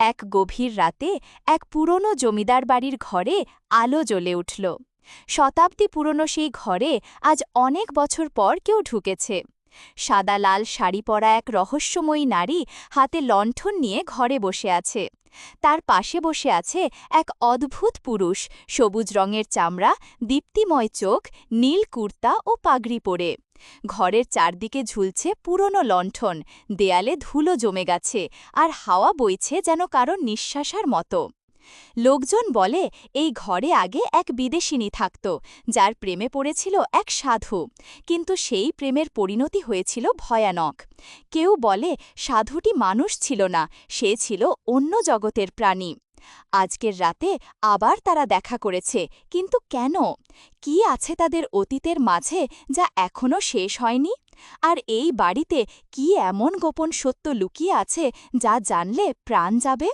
এক গভীর রাতে এক পুরনো জমিদার বাড়ির ঘরে আলো জ্বলে উঠল। শতাব্দী পুরনো সেই ঘরে আজ অনেক বছর পর কেউ ঢুকেছে। সাদা লাল শাড়ি পরা এক রহস্যময়ী নারী হাতে লণ্ঠন নিয়ে ঘরে বসে আছে। তার পাশে বসে আছে এক অদ্ভুত পুরুষ। সবুজ রঙের চামড়া, দীপ্তিময় চোখ, নীল কুর্তা ও পাগড়ি পরে। ঘরের চারদিকে ঝুলছে পুরনো লণ্ঠন। দেয়ালে ধুলো জমে গেছে আর হাওয়া বইছে যেন কারও নিঃশ্বাসার মতো। লোকজন বলে, এই ঘরে আগে এক বিদেশিনী থাকত, যার প্রেমে পড়েছিল এক সাধু। কিন্তু সেই প্রেমের পরিণতি হয়েছিল ভয়ানক। কেউ বলে, সাধুটি মানুষ ছিল না, সে ছিল অন্য জগতের প্রাণী। আজকের রাতে আবার তারা দেখা করেছে, কিন্তু কেন? কি আছে তাদের অতীতের মাঝে যা এখনও শেষ হয়নি? আর এই বাড়িতে কি এমন গোপন সত্য লুকিয়ে আছে যা জানলে প্রাণ যাবে?